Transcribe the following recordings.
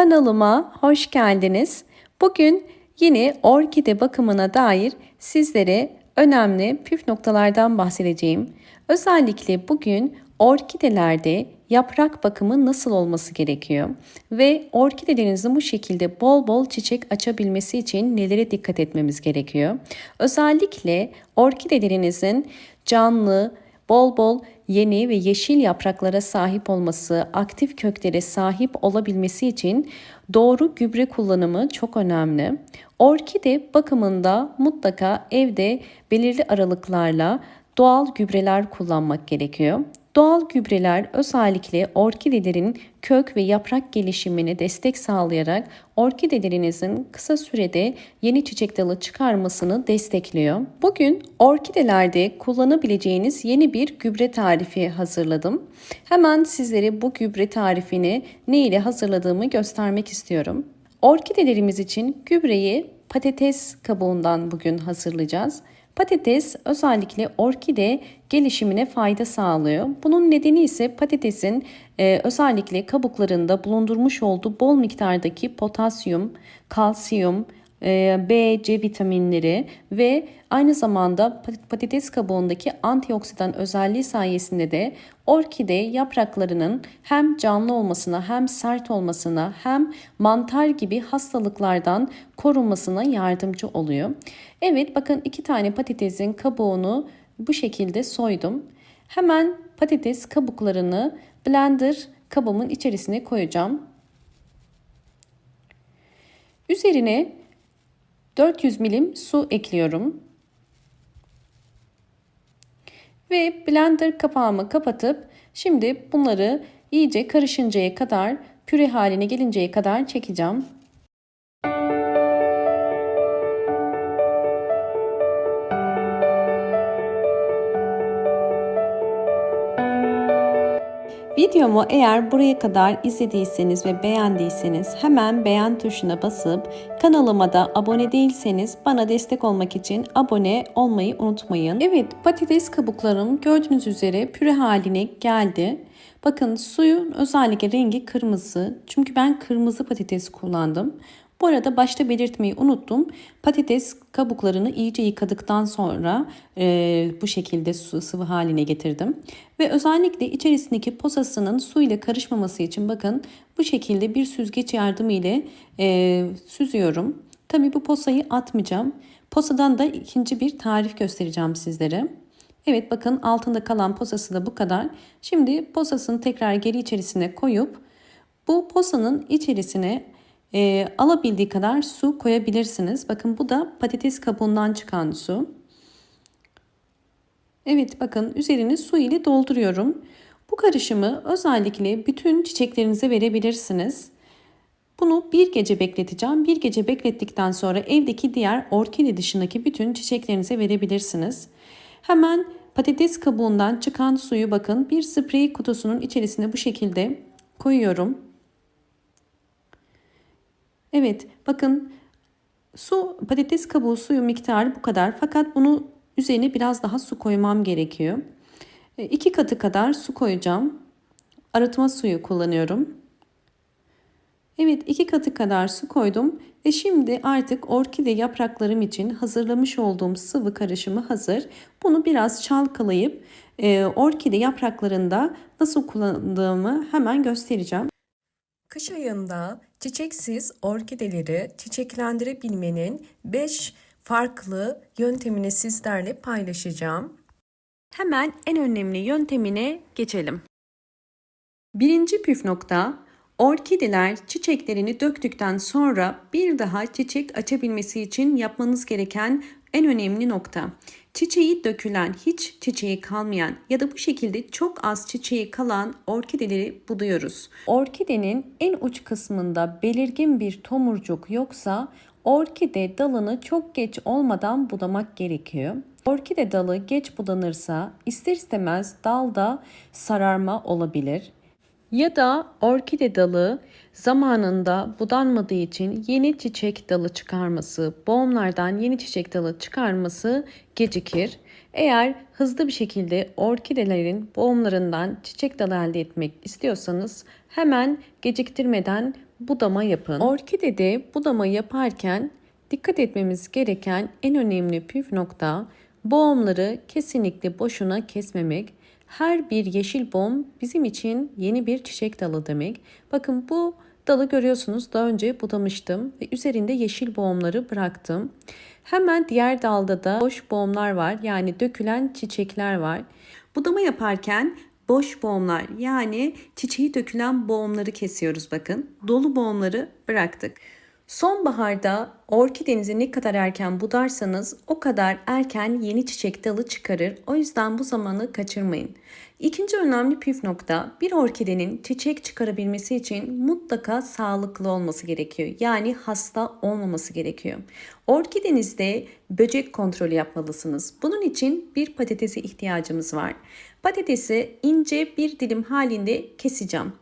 Kanalıma hoş geldiniz. Bugün yine orkide bakımına dair sizlere önemli püf noktalardan bahsedeceğim. Özellikle bugün orkidelerde yaprak bakımı nasıl olması gerekiyor ve orkidelerinizin bu şekilde bol bol çiçek açabilmesi için nelere dikkat etmemiz gerekiyor. Özellikle orkidelerinizin canlı, bol bol yeni ve yeşil yapraklara sahip olması, aktif köklere sahip olabilmesi için doğru gübre kullanımı çok önemli. Orkide bakımında mutlaka evde belirli aralıklarla doğal gübreler kullanmak gerekiyor. Doğal gübreler özellikle orkidelerin kök ve yaprak gelişimine destek sağlayarak orkidelerinizin kısa sürede yeni çiçek dalı çıkarmasını destekliyor. Bugün orkidelerde kullanabileceğiniz yeni bir gübre tarifi hazırladım. Hemen sizlere bu gübre tarifini ne ile hazırladığımı göstermek istiyorum. Orkidelerimiz için gübreyi patates kabuğundan bugün hazırlayacağız. Patates özellikle orkide gelişimine fayda sağlıyor. Bunun nedeni ise patatesin e, özellikle kabuklarında bulundurmuş olduğu bol miktardaki potasyum, kalsiyum, B, C vitaminleri ve aynı zamanda patates kabuğundaki antioksidan özelliği sayesinde de orkide yapraklarının hem canlı olmasına hem sert olmasına hem mantar gibi hastalıklardan korunmasına yardımcı oluyor. Evet bakın iki tane patatesin kabuğunu bu şekilde soydum. Hemen patates kabuklarını blender kabımın içerisine koyacağım. Üzerine 400 milim su ekliyorum. Ve blender kapağımı kapatıp şimdi bunları iyice karışıncaya kadar püre haline gelinceye kadar çekeceğim. Videomu eğer buraya kadar izlediyseniz ve beğendiyseniz hemen beğen tuşuna basıp kanalıma da abone değilseniz bana destek olmak için abone olmayı unutmayın. Evet patates kabuklarım gördüğünüz üzere püre haline geldi. Bakın suyun özellikle rengi kırmızı. Çünkü ben kırmızı patates kullandım. Bu arada başta belirtmeyi unuttum. Patates kabuklarını iyice yıkadıktan sonra e, bu şekilde su, sıvı haline getirdim. Ve özellikle içerisindeki posasının su ile karışmaması için bakın bu şekilde bir süzgeç yardımı ile e, süzüyorum. Tabi bu posayı atmayacağım. Posadan da ikinci bir tarif göstereceğim sizlere. Evet bakın altında kalan posası da bu kadar. Şimdi posasını tekrar geri içerisine koyup bu posanın içerisine e, alabildiği kadar su koyabilirsiniz. Bakın bu da patates kabuğundan çıkan su. Evet bakın üzerini su ile dolduruyorum. Bu karışımı özellikle bütün çiçeklerinize verebilirsiniz. Bunu bir gece bekleteceğim. Bir gece beklettikten sonra evdeki diğer orkide dışındaki bütün çiçeklerinize verebilirsiniz. Hemen patates kabuğundan çıkan suyu bakın bir sprey kutusunun içerisine bu şekilde koyuyorum. Evet bakın su patates kabuğu suyu miktarı bu kadar. Fakat bunu üzerine biraz daha su koymam gerekiyor. E, iki katı kadar su koyacağım. Arıtma suyu kullanıyorum. Evet iki katı kadar su koydum ve şimdi artık orkide yapraklarım için hazırlamış olduğum sıvı karışımı hazır. Bunu biraz çalkalayıp e, orkide yapraklarında nasıl kullandığımı hemen göstereceğim. Kış ayında çiçeksiz orkideleri çiçeklendirebilmenin 5 farklı yöntemini sizlerle paylaşacağım. Hemen en önemli yöntemine geçelim. Birinci püf nokta Orkideler çiçeklerini döktükten sonra bir daha çiçek açabilmesi için yapmanız gereken en önemli nokta. Çiçeği dökülen, hiç çiçeği kalmayan ya da bu şekilde çok az çiçeği kalan orkideleri buluyoruz. Orkidenin en uç kısmında belirgin bir tomurcuk yoksa orkide dalını çok geç olmadan budamak gerekiyor. Orkide dalı geç budanırsa ister istemez dalda sararma olabilir ya da orkide dalı zamanında budanmadığı için yeni çiçek dalı çıkarması, boğumlardan yeni çiçek dalı çıkarması gecikir. Eğer hızlı bir şekilde orkidelerin boğumlarından çiçek dalı elde etmek istiyorsanız hemen geciktirmeden budama yapın. Orkidede budama yaparken dikkat etmemiz gereken en önemli püf nokta boğumları kesinlikle boşuna kesmemek. Her bir yeşil boğum bizim için yeni bir çiçek dalı demek. Bakın bu dalı görüyorsunuz daha önce budamıştım ve üzerinde yeşil boğumları bıraktım. Hemen diğer dalda da boş boğumlar var yani dökülen çiçekler var. Budama yaparken boş boğumlar yani çiçeği dökülen boğumları kesiyoruz bakın. Dolu boğumları bıraktık. Sonbaharda orkidenizi ne kadar erken budarsanız o kadar erken yeni çiçek dalı çıkarır. O yüzden bu zamanı kaçırmayın. İkinci önemli püf nokta bir orkidenin çiçek çıkarabilmesi için mutlaka sağlıklı olması gerekiyor. Yani hasta olmaması gerekiyor. Orkidenizde böcek kontrolü yapmalısınız. Bunun için bir patatese ihtiyacımız var. Patatesi ince bir dilim halinde keseceğim.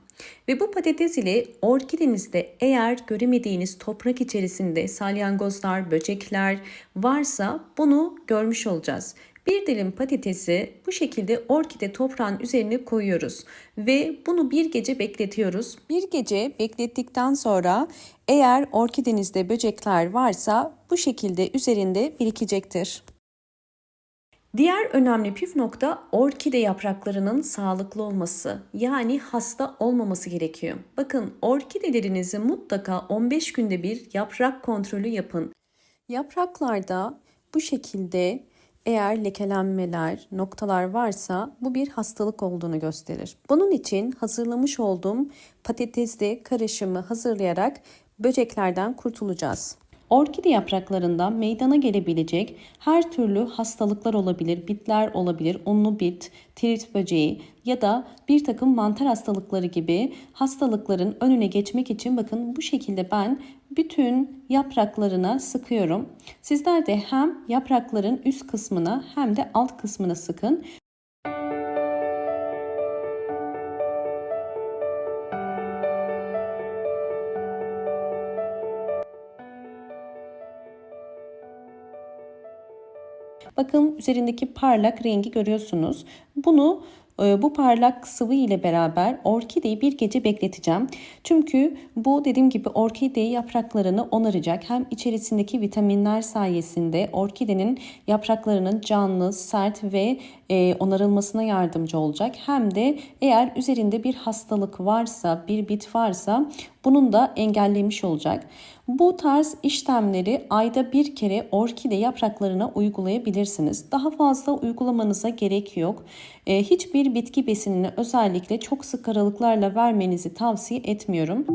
Ve bu patates ile orkidenizde eğer göremediğiniz toprak içerisinde salyangozlar, böcekler varsa bunu görmüş olacağız. Bir dilim patatesi bu şekilde orkide toprağın üzerine koyuyoruz ve bunu bir gece bekletiyoruz. Bir gece beklettikten sonra eğer orkidenizde böcekler varsa bu şekilde üzerinde birikecektir. Diğer önemli püf nokta orkide yapraklarının sağlıklı olması. Yani hasta olmaması gerekiyor. Bakın orkidelerinizi mutlaka 15 günde bir yaprak kontrolü yapın. Yapraklarda bu şekilde eğer lekelenmeler, noktalar varsa bu bir hastalık olduğunu gösterir. Bunun için hazırlamış olduğum patatesli karışımı hazırlayarak böceklerden kurtulacağız. Orkide yapraklarında meydana gelebilecek her türlü hastalıklar olabilir, bitler olabilir, unlu bit, tirit böceği ya da bir takım mantar hastalıkları gibi hastalıkların önüne geçmek için bakın bu şekilde ben bütün yapraklarına sıkıyorum. Sizler de hem yaprakların üst kısmına hem de alt kısmına sıkın. Bakın üzerindeki parlak rengi görüyorsunuz. Bunu e, bu parlak sıvı ile beraber orkideyi bir gece bekleteceğim. Çünkü bu dediğim gibi orkide yapraklarını onaracak. Hem içerisindeki vitaminler sayesinde orkidenin yapraklarının canlı, sert ve e, onarılmasına yardımcı olacak. Hem de eğer üzerinde bir hastalık varsa, bir bit varsa bunun da engellemiş olacak. Bu tarz işlemleri ayda bir kere orkide yapraklarına uygulayabilirsiniz. Daha fazla uygulamanıza gerek yok. Ee, hiçbir bitki besinini özellikle çok sık aralıklarla vermenizi tavsiye etmiyorum.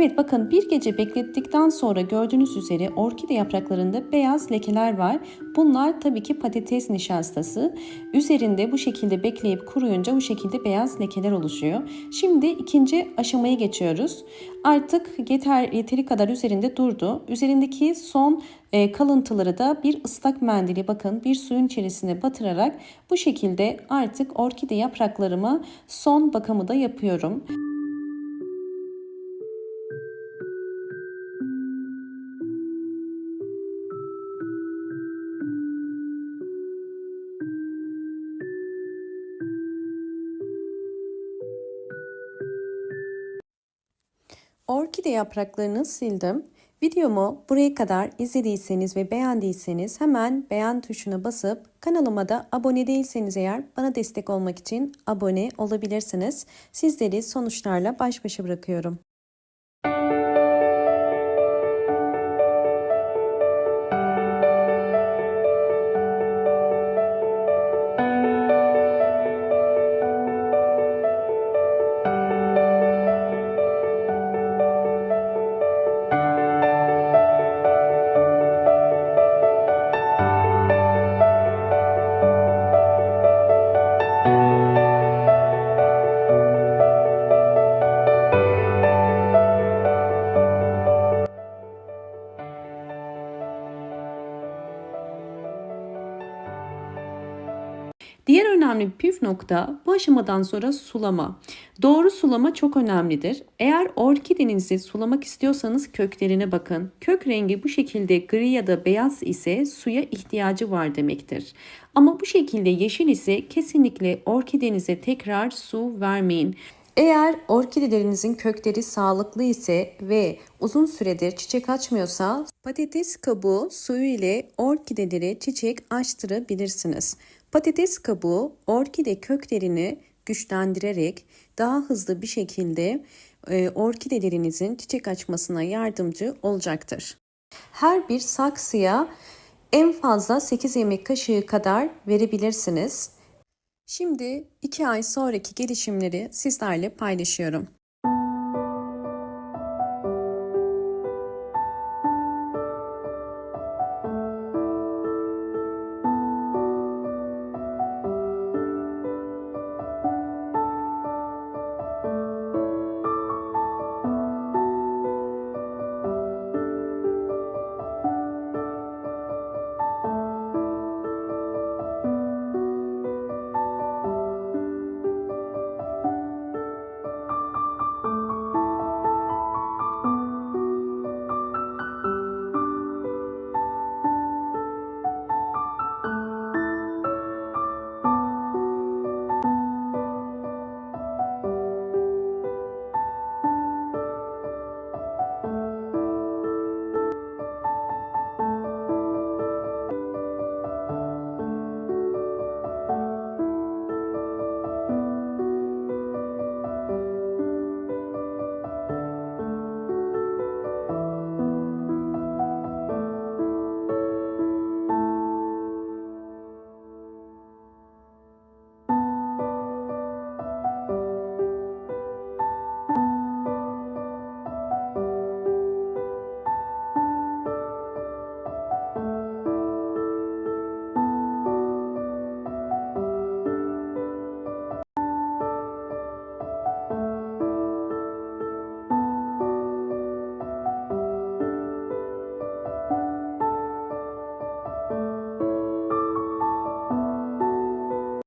Evet bakın bir gece beklettikten sonra gördüğünüz üzere orkide yapraklarında beyaz lekeler var. Bunlar tabii ki patates nişastası. Üzerinde bu şekilde bekleyip kuruyunca bu şekilde beyaz lekeler oluşuyor. Şimdi ikinci aşamaya geçiyoruz. Artık yeter yeteri kadar üzerinde durdu. Üzerindeki son e, kalıntıları da bir ıslak mendili bakın bir suyun içerisine batırarak bu şekilde artık orkide yapraklarıma son bakımı da yapıyorum. Orkide yapraklarını sildim. Videomu buraya kadar izlediyseniz ve beğendiyseniz hemen beğen tuşuna basıp kanalıma da abone değilseniz eğer bana destek olmak için abone olabilirsiniz. Sizleri sonuçlarla baş başa bırakıyorum. Önemli bir püf nokta bu aşamadan sonra sulama. Doğru sulama çok önemlidir. Eğer orkidenizi sulamak istiyorsanız köklerine bakın. Kök rengi bu şekilde gri ya da beyaz ise suya ihtiyacı var demektir. Ama bu şekilde yeşil ise kesinlikle orkidenize tekrar su vermeyin. Eğer orkidelerinizin kökleri sağlıklı ise ve uzun süredir çiçek açmıyorsa patates kabuğu suyu ile orkidelere çiçek açtırabilirsiniz. Patates kabuğu orkide köklerini güçlendirerek daha hızlı bir şekilde e, orkidelerinizin çiçek açmasına yardımcı olacaktır. Her bir saksıya en fazla 8 yemek kaşığı kadar verebilirsiniz. Şimdi 2 ay sonraki gelişimleri sizlerle paylaşıyorum.